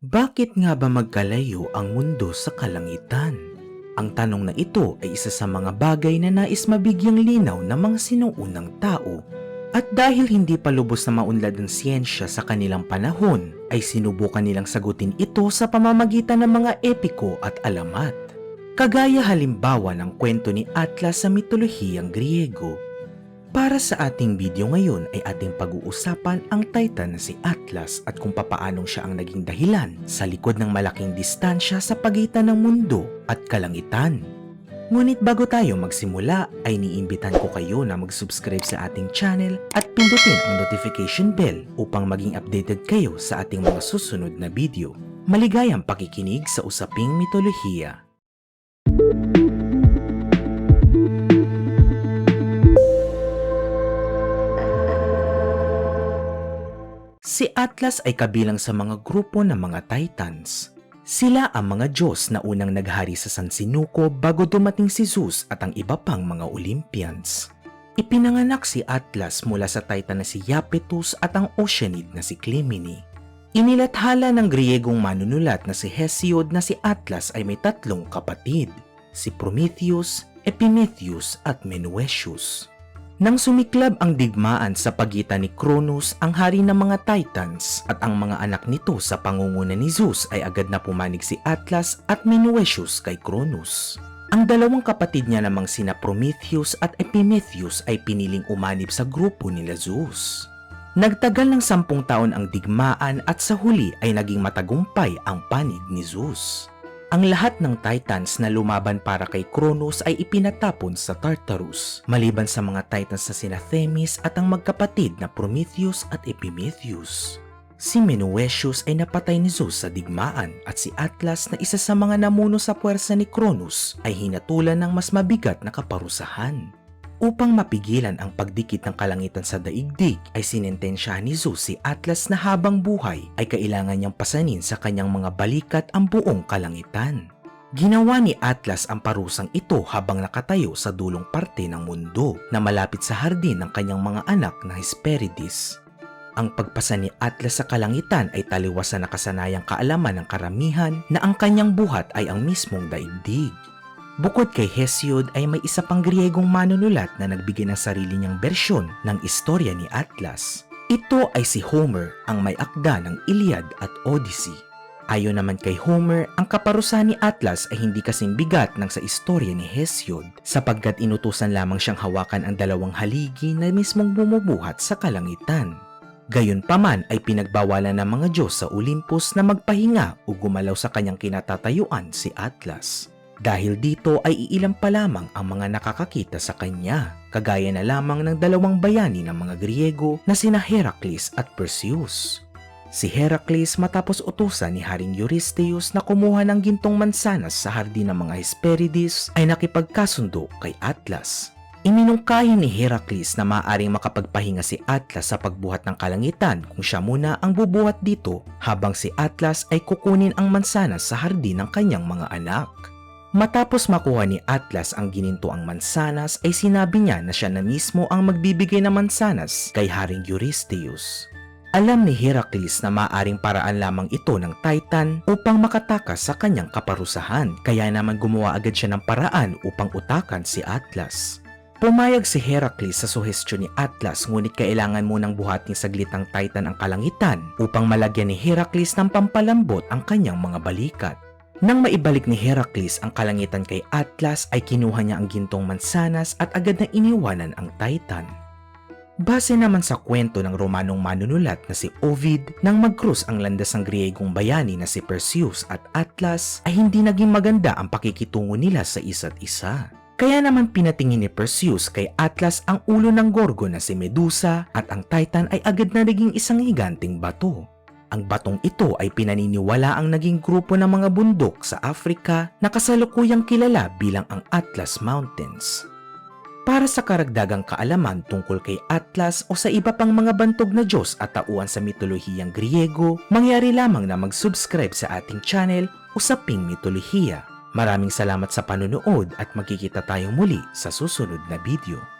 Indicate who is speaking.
Speaker 1: Bakit nga ba magkalayo ang mundo sa kalangitan? Ang tanong na ito ay isa sa mga bagay na nais mabigyang linaw ng mga sinuunang tao. At dahil hindi pa lubos na maunlad ang siyensya sa kanilang panahon, ay sinubukan nilang sagutin ito sa pamamagitan ng mga epiko at alamat. Kagaya halimbawa ng kwento ni Atlas sa mitolohiyang Griego. Para sa ating video ngayon ay ating pag-uusapan ang Titan na si Atlas at kung papaanong siya ang naging dahilan sa likod ng malaking distansya sa pagitan ng mundo at kalangitan. Ngunit bago tayo magsimula ay niimbitan ko kayo na mag-subscribe sa ating channel at pindutin ang notification bell upang maging updated kayo sa ating mga susunod na video. Maligayang pakikinig sa usaping mitolohiya. Si Atlas ay kabilang sa mga grupo ng mga Titans. Sila ang mga Diyos na unang naghari sa San Sinuko bago dumating si Zeus at ang iba pang mga Olympians. Ipinanganak si Atlas mula sa Titan na si Iapetus at ang Oceanid na si Clymene. Inilathala ng Griegong manunulat na si Hesiod na si Atlas ay may tatlong kapatid, si Prometheus, Epimetheus at Menuetius. Nang sumiklab ang digmaan sa pagitan ni Cronus, ang hari ng mga Titans, at ang mga anak nito sa pangunguna ni Zeus ay agad na pumanig si Atlas at Menuetius kay Cronus. Ang dalawang kapatid niya namang sina Prometheus at Epimetheus ay piniling umanib sa grupo nila Zeus. Nagtagal ng sampung taon ang digmaan at sa huli ay naging matagumpay ang panig ni Zeus. Ang lahat ng Titans na lumaban para kay Kronos ay ipinatapon sa Tartarus, maliban sa mga Titans na sina Themis at ang magkapatid na Prometheus at Epimetheus. Si Menuetius ay napatay ni Zeus sa digmaan at si Atlas na isa sa mga namuno sa puwersa ni Kronos ay hinatulan ng mas mabigat na kaparusahan. Upang mapigilan ang pagdikit ng kalangitan sa daigdig ay sinintensyahan ni Zeus si Atlas na habang buhay ay kailangan niyang pasanin sa kanyang mga balikat ang buong kalangitan. Ginawa ni Atlas ang parusang ito habang nakatayo sa dulong parte ng mundo na malapit sa hardin ng kanyang mga anak na Hesperides. Ang pagpasa ni Atlas sa kalangitan ay taliwas sa nakasanayang kaalaman ng karamihan na ang kanyang buhat ay ang mismong daigdig. Bukod kay Hesiod ay may isa pang Griegong manunulat na nagbigay ng sarili niyang bersyon ng istorya ni Atlas. Ito ay si Homer ang may akda ng Iliad at Odyssey. Ayon naman kay Homer, ang kaparusahan ni Atlas ay hindi kasing bigat ng sa istorya ni Hesiod sapagkat inutusan lamang siyang hawakan ang dalawang haligi na mismong bumubuhat sa kalangitan. Gayunpaman ay pinagbawalan ng mga Diyos sa Olympus na magpahinga o gumalaw sa kanyang kinatatayuan si Atlas. Dahil dito ay iilan pa lamang ang mga nakakakita sa kanya, kagaya na lamang ng dalawang bayani ng mga Griego na sina Heracles at Perseus. Si Heracles matapos utusan ni Haring Eurystheus na kumuha ng gintong mansanas sa hardin ng mga Hesperides ay nakipagkasundo kay Atlas. Iminungkahi ni Heracles na maaaring makapagpahinga si Atlas sa pagbuhat ng kalangitan kung siya muna ang bubuhat dito habang si Atlas ay kukunin ang mansanas sa hardin ng kanyang mga anak. Matapos makuha ni Atlas ang ginintoang mansanas ay sinabi niya na siya na mismo ang magbibigay ng mansanas kay Haring Eurystheus. Alam ni Heracles na maaring paraan lamang ito ng Titan upang makatakas sa kanyang kaparusahan kaya naman gumawa agad siya ng paraan upang utakan si Atlas. Pumayag si Heracles sa suhestyon ni Atlas ngunit kailangan munang buhating saglit ng Titan ang kalangitan upang malagyan ni Heracles ng pampalambot ang kanyang mga balikat. Nang maibalik ni Heracles ang kalangitan kay Atlas ay kinuha niya ang gintong mansanas at agad na iniwanan ang Titan. Base naman sa kwento ng Romanong manunulat na si Ovid, nang mag-cruise ang landas ng Griegong bayani na si Perseus at Atlas ay hindi naging maganda ang pakikitungo nila sa isa't isa. Kaya naman pinatingin ni Perseus kay Atlas ang ulo ng Gorgon na si Medusa at ang Titan ay agad na naging isang higanting bato. Ang batong ito ay pinaniniwala ang naging grupo ng mga bundok sa Africa na kasalukuyang kilala bilang ang Atlas Mountains. Para sa karagdagang kaalaman tungkol kay Atlas o sa iba pang mga bantog na Diyos at tauan sa mitolohiyang Griego, mangyari lamang na mag-subscribe sa ating channel Usaping Mitolohiya. Maraming salamat sa panunood at magkikita tayong muli sa susunod na video.